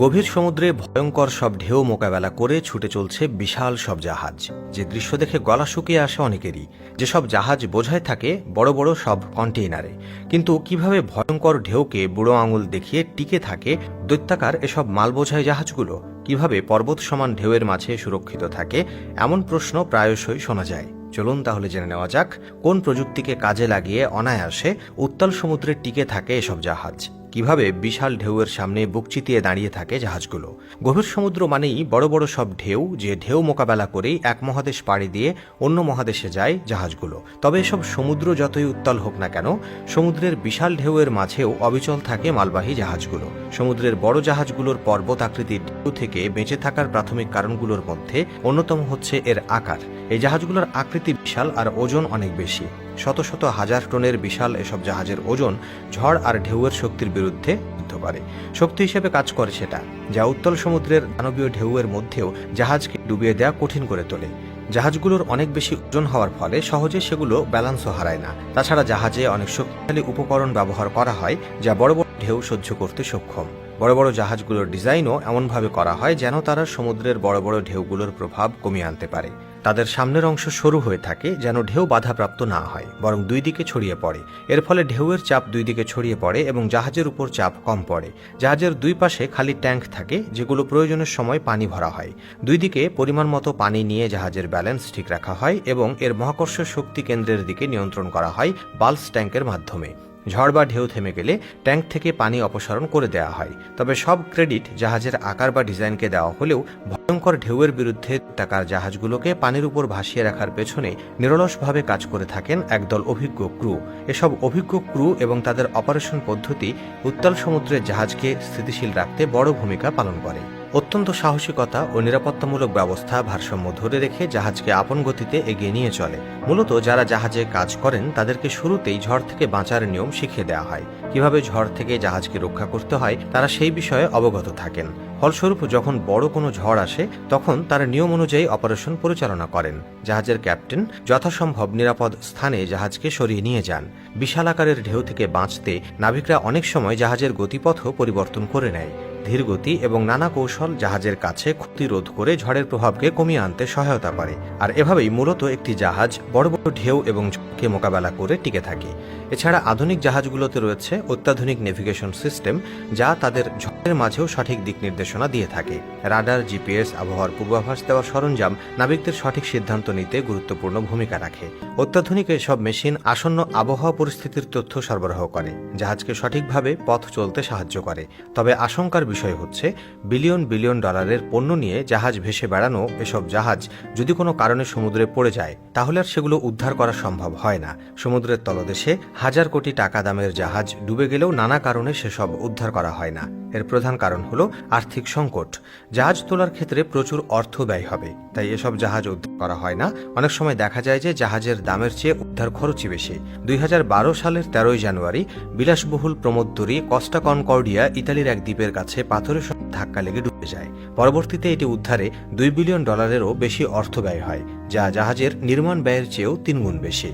গভীর সমুদ্রে ভয়ঙ্কর সব ঢেউ মোকাবেলা করে ছুটে চলছে বিশাল সব জাহাজ। যে দৃশ্য দেখে গলা শুকিয়ে আসে অনেকেরই। যেসব জাহাজ বোঝায় থাকে বড় বড় সব কন্টেইনারে। কিন্তু কীভাবে ভয়ঙ্কর ঢেউকে বুড়ো আঙুল দেখিয়ে টিকে থাকে দৈত্যাকার এসব মাল বোঝাই জাহাজগুলো? কীভাবে পর্বত সমান ঢেউয়ের মাঝে সুরক্ষিত থাকে? এমন প্রশ্ন প্রায়শই শোনা যায়। চলুন তাহলে জেনে নেওয়া যাক, কোন প্রযুক্তিকে কাজে লাগিয়ে অনায়াসে উত্তাল সমুদ্রে টিকে থাকে এসব জাহাজ। কীভাবে বিশাল ঢেউয়ের সামনে বুক চিতিয়ে দাঁড়িয়ে থাকে জাহাজগুলো? গভীর সমুদ্র মানেই বড় বড় সব ঢেউ যে ঢেউ মোকাবেলা করেই এক মহাদেশ পাড়ি দিয়ে অন্য মহাদেশে যায় জাহাজগুলো। তবে এসব সমুদ্র যতই উত্তাল হোক না কেন, সমুদ্রের বিশাল ঢেউয়ের মাঝেও অবিচল থাকে মালবাহী জাহাজগুলো। সমুদ্রের বড় জাহাজগুলোর পর্বত আকৃতির ঢেউ থেকে বেঁচে থাকার প্রাথমিক কারণগুলোর মধ্যে অন্যতম হচ্ছে এর আকার। এই জাহাজগুলোর আকৃতি বিশাল আর ওজন অনেক বেশি। শত শত হাজার টনের বিশাল এসব জাহাজের ওজন ঝড় আর ঢেউয়ের শক্তির বিরুদ্ধে যুদ্ধ করে। শক্তি হিসেবে কাজ করে সেটা, যা উত্তল সমুদ্রের দানবীয় ঢেউয়ের মধ্যেও জাহাজকে ডুবিয়ে দেওয়া কঠিন করে তোলে। জাহাজগুলোর অনেক বেশি ওজন হওয়ার ফলে সহজে সেগুলো ব্যালান্সও হারায় না। তাছাড়া জাহাজে অনেক শক্তিশালী উপকরণ ব্যবহার করা হয়, যা বড় বড় ঢেউ সহ্য করতে সক্ষম। বড় বড় জাহাজগুলোর ডিজাইনও এমনভাবে করা হয় যেন তারা সমুদ্রের বড় বড় ঢেউগুলোর প্রভাব কমিয়ে আনতে পারে। তাদের সামনের অংশ সরু হয়ে থাকে যেন ঢেউ বাধাপ্রাপ্ত না হয়, বরং দুই দিকে ছড়িয়ে পড়ে। এর ফলে ঢেউয়ের চাপ দুই দিকে ছড়িয়ে পড়ে এবং জাহাজের উপর চাপ কম পড়ে। জাহাজের দুই পাশে খালি ট্যাঙ্ক থাকে, যেগুলো প্রয়োজনের সময় পানি ভরা হয়। দুই দিকে পরিমাণ মতো পানি নিয়ে জাহাজের ব্যালেন্স ঠিক রাখা হয় এবং এর মহাকর্ষ শক্তি কেন্দ্রের দিকে নিয়ন্ত্রণ করা হয় বাল্স ট্যাঙ্কের মাধ্যমে। ঝড় বা ঢেউ থেমে গেলে ট্যাঙ্ক থেকে পানি অপসারণ করে দেওয়া হয়। তবে সব ক্রেডিট জাহাজের আকার বা ডিজাইনকে দেওয়া হলেও ভয়ঙ্কর ঢেউয়ের বিরুদ্ধে টাকার জাহাজগুলোকে পানির উপর ভাসিয়ে রাখার পেছনে নিরলসভাবে কাজ করে থাকেন একদল অভিজ্ঞ ক্রু। এসব অভিজ্ঞ ক্রু এবং তাদের অপারেশন পদ্ধতি উত্তাল সমুদ্রের জাহাজকে স্থিতিশীল রাখতে বড় ভূমিকা পালন করে। অত্যন্ত সাহসিকতা ও নিরাপত্তামূলক ব্যবস্থা ভারসাম্য ধরে রেখে জাহাজকে আপন গতিতে এগিয়ে নিয়ে চলে। মূলত যারা জাহাজে কাজ করেন, তাদেরকে শুরুতেই ঝড় থেকে বাঁচার নিয়ম শিখিয়ে দেওয়া হয়। কীভাবে ঝড় থেকে জাহাজকে রক্ষা করতে হয়, তারা সেই বিষয়ে অবগত থাকেন। ফলস্বরূপ, যখন বড় কোনো ঝড় আসে, তখন তারা নিয়ম অনুযায়ী অপারেশন পরিচালনা করেন। জাহাজের ক্যাপ্টেন যথাসম্ভব নিরাপদ স্থানে জাহাজকে সরিয়ে নিয়ে যান। বিশাল আকারের ঢেউ থেকে বাঁচতে নাবিকরা অনেক সময় জাহাজের গতিপথও পরিবর্তন করে নেয়। ধীরগতি এবং নানা কৌশল জাহাজের কাছে ক্ষতি রোধ করে ঝড়ের প্রভাবকে কমিয়ে আনতে সহায়তা করে। আর এভাবেই মূলত একটি জাহাজ বড় বড় ঢেউ এবং ঝড়কে মোকাবেলা করে টিকে থাকে। এছাড়া আধুনিক জাহাজগুলোতে রয়েছে অত্যাধুনিক নেভিগেশন সিস্টেম, যা তাদের ঝড়ের মাঝেও সঠিক দিক নির্দেশনা দিয়ে থাকে। রাডার, জিপিএস, আবহাওয়ার পূর্বাভাস দেওয়ার সরঞ্জাম নাবিকদের সঠিক সিদ্ধান্ত নিতে গুরুত্বপূর্ণ ভূমিকা রাখে। অত্যাধুনিক এসব মেশিন আসন্ন আবহাওয়া পরিস্থিতির তথ্য সরবরাহ করে, জাহাজকে সঠিকভাবে পথ চলতে সাহায্য করে। তবে আশঙ্কার বিষয় হচ্ছে, বিলিয়ন বিলিয়ন ডলারের পণ্য নিয়ে জাহাজ ভেসে বেড়ানো এসব জাহাজ যদি কোনো কারণে সমুদ্রে পড়ে যায়, তাহলে আর সেগুলো উদ্ধার করা সম্ভব হয় না। সমুদ্রের তলদেশে হাজার কোটি টাকা দামের জাহাজ ডুবে গেলেও নানা কারণে সেসব উদ্ধার করা হয় না। এর প্রধান কারণ হলো আর্থিক সংকট। জাহাজ তোলার ক্ষেত্রে প্রচুর অর্থ ব্যয় হবে, তাই এসব জাহাজ উদ্ধার করা হয় না। অনেক সময় দেখা যায় যে জাহাজের দামের চেয়ে উদ্ধার খরচই বেশি। দুই হাজার বারো সালের তেরোই জানুয়ারি বিলাসবহুল প্রমোদ্দরি কস্টা কনকর্ডিয়া ইতালির এক দ্বীপের কাছে পাথরের সঙ্গে ধাক্কা লেগে ডুবে যায়। পরবর্তীতে এটি উদ্ধারে দুই বিলিয়ন ডলারেরও বেশি অর্থ ব্যয় হয়, যা জাহাজের নির্মাণ ব্যয়ের চেয়েও তিনগুণ বেশি।